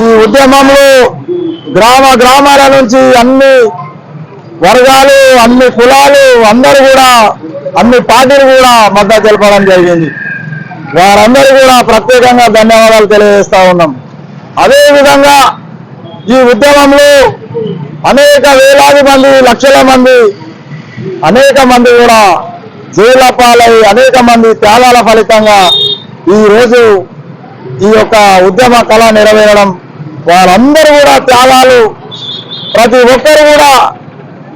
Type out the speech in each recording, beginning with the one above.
ఈ ఉద్యమంలో గ్రామ గ్రామాల నుంచి అన్ని వర్గాలు అన్ని కులాలు అందరూ కూడా అన్ని పార్టీలు కూడా మద్దతు తెలపడం జరిగింది. వారందరూ కూడా ప్రత్యేకంగా ధన్యవాదాలు తెలియజేస్తా ఉన్నాం. అదేవిధంగా ఈ ఉద్యమంలో అనేక వేలాది మంది లక్షల మంది అనేక మంది కూడా జైల పాలై అనేక మంది త్యాగాల ఫలితంగా ఈ రోజు ఈ యొక్క ఉద్యమ కళ నెరవేరడం వారందరూ కూడా త్యాగాలు ప్రతి ఒక్కరు కూడా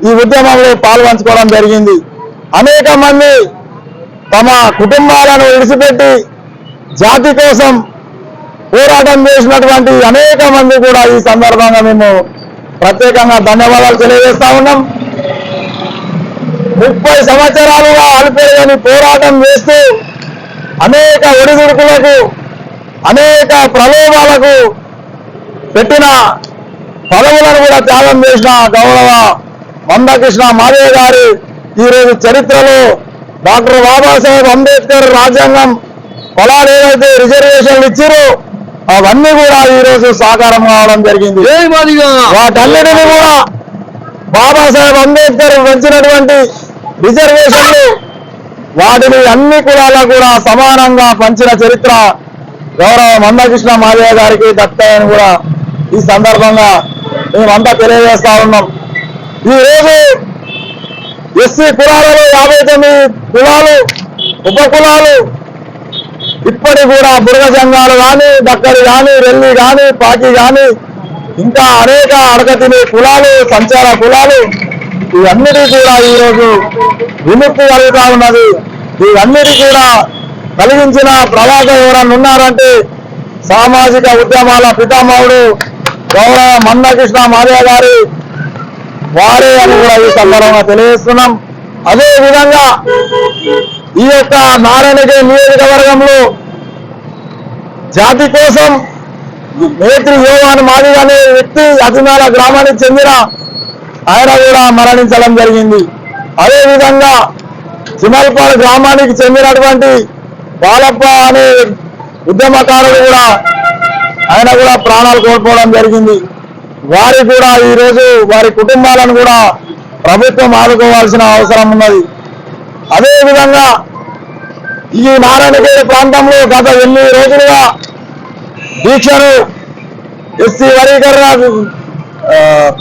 ఈ ఉద్యమంలో పాల్పంచుకోవడం జరిగింది. అనేక మంది తమ కుటుంబాలను విడిచిపెట్టి జాతి కోసం పోరాటం చేసినటువంటి అనేక మంది కూడా ఈ సందర్భంగా మేము ప్రత్యేకంగా ధన్యవాదాలు తెలియజేస్తా ఉన్నాం. ముప్పై సంవత్సరాలుగా అల్పేయని పోరాటం చేస్తూ అనేక ఒడిదుడుకులకు అనేక ప్రలోభాలకు పెట్టిన పదవులను కూడా త్యాగం చేసిన గౌరవ మందకృష్ణ మాదేవ్ గారి ఈరోజు చరిత్రలో డాక్టర్ బాబాసాహెబ్ అంబేద్కర్ రాజ్యాంగం పొలాలు ఏవైతే రిజర్వేషన్లు ఇచ్చారో అవన్నీ కూడా ఈరోజు సాకారం కావడం జరిగింది. వాటన్నిటిని కూడా బాబాసాహెబ్ అంబేద్కర్ పెంచినటువంటి రిజర్వేషన్లు వాటిని అన్ని కులాలకు కూడా సమానంగా పంచిన చరిత్ర గౌరవ మందకృష్ణ మాదేవ గారికి దక్తాయని కూడా ఈ సందర్భంగా మేమంతా తెలియజేస్తా ఉన్నాం. ఈ రోజు ఎస్సీ కులాలలో యాభై తొమ్మిది కులాలు ఉప కులాలు ఇప్పటి కూడా బురగ సంఘాలు కానీ దక్కడి కానీ రెల్లి కానీ పాకి కానీ ఇంకా అనేక అడగతిని కులాలు సంచార కులాలు ఇవన్నిటి కూడా ఈరోజు విముక్తి కలుగుతా ఉన్నది. ఇవన్నిటి కూడా కలిగించిన ప్రవాహం ఎవరన్నా ఉన్నారంటే సామాజిక ఉద్యమాల పితామహుడు గౌరవ మందకృష్ణ మాదయ్య గారి. వారే అని కూడా ఈ సందర్భంగా తెలియజేస్తున్నాం. అదే విధంగా ఈ యొక్క నారాయణగిరి నియోజకవర్గంలో జాతి కోసం మేత్రి యోగాన్ మాది అనే వ్యక్తి అతినాల గ్రామానికి చెందిన ఆయన కూడా మరణించడం జరిగింది. అదేవిధంగా చిమల్పాడు గ్రామానికి చెందినటువంటి బాలప్ప అనే ఉద్యమకారుడు కూడా ఆయన కూడా ప్రాణాలు కోల్పోవడం జరిగింది. వారి కూడా ఈ రోజు వారి కుటుంబాలను కూడా ప్రభుత్వం ఆదుకోవాల్సిన అవసరం ఉన్నది. అదేవిధంగా ఈ నారాయణగిరి ప్రాంతంలో గత ఎనిమిది రోజులుగా దీక్షను ఎస్సీ వర్గీకరణ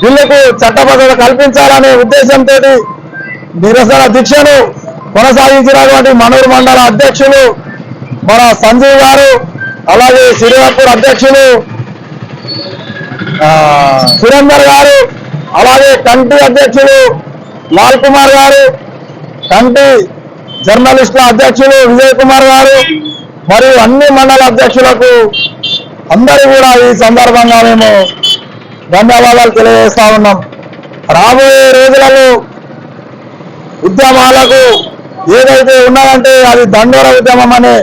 బిల్లుకు చట్టబద్ధత కల్పించాలనే ఉద్దేశంతో నిరసన దీక్షను కొనసాగించినటువంటి మనూరు మండల అధ్యక్షులు మన సంజీవ్ గారు అలాగే సిరియాపూర్ అధ్యక్షులు సురేందర్ గారు అలాగే కంటి అధ్యక్షులు లాల్ కుమార్ గారు కంటి జర్నలిస్టుల అధ్యక్షులు విజయ్ కుమార్ గారు మరియు అన్ని మండల అధ్యక్షులకు అందరూ కూడా ఈ సందర్భంగా మేము ధన్యవాదాలు తెలియజేస్తా ఉన్నాం. రాబోయే రోజులలో ఉద్యమాలకు ఏదైతే ఉన్నదంటే అది దండోర ఉద్యమం అనే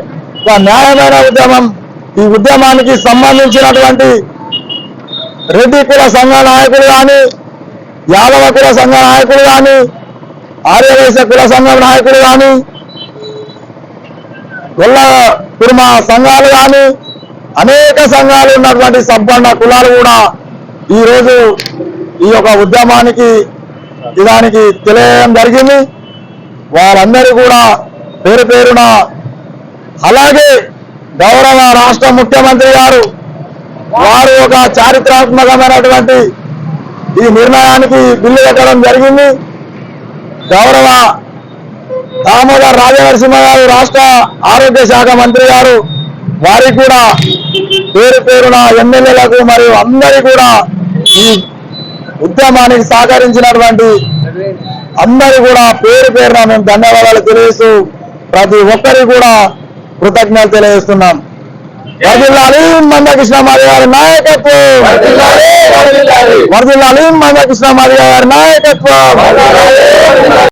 ఒక న్యాయమైన ఉద్యమం ఈ ఉద్యమానికి సంబంధించినటువంటి రెడ్డి కుల సంఘ నాయకులు కానీ యాదవ కుల సంఘ నాయకులు కానీ ఆర్యవేశ కుల సంఘం నాయకులు కానీ గొల్ల కుర్మ సంఘాలు కానీ అనేక సంఘాలు ఉన్నటువంటి సంపన్న కులాలు కూడా ఈరోజు ఈ యొక్క ఉద్యమానికి ఇదానికి తెలియడం జరిగింది. వారందరూ కూడా పేరు పేరున అలాగే గౌరవ రాష్ట్ర ముఖ్యమంత్రి గారు వారు ఒక చారిత్రాత్మకమైనటువంటి ఈ నిర్ణయానికి బిల్లు పెట్టడం జరిగింది. గౌరవ దామోదర్ రాజనరసింహ గారు రాష్ట్ర ఆరోగ్య శాఖ మంత్రి గారు వారికి కూడా పేరు పేరున ఎమ్మెల్యేలకు మరియు అందరి కూడా ఈ ఉద్యమానికి సహకరించినటువంటి అందరూ కూడా పేరు పేరున మేము ధన్యవాదాలు తెలియజేస్తూ ప్రతి ఒక్కరికి కూడా కృతజ్ఞతలు తెలియజేస్తున్నాం. వర్దిల్లాలి మందకృష్ణ మాది గారి నాయకత్వం. వర్దిల్లాలి మందకృష్ణ మాది గారి నాయకత్వం.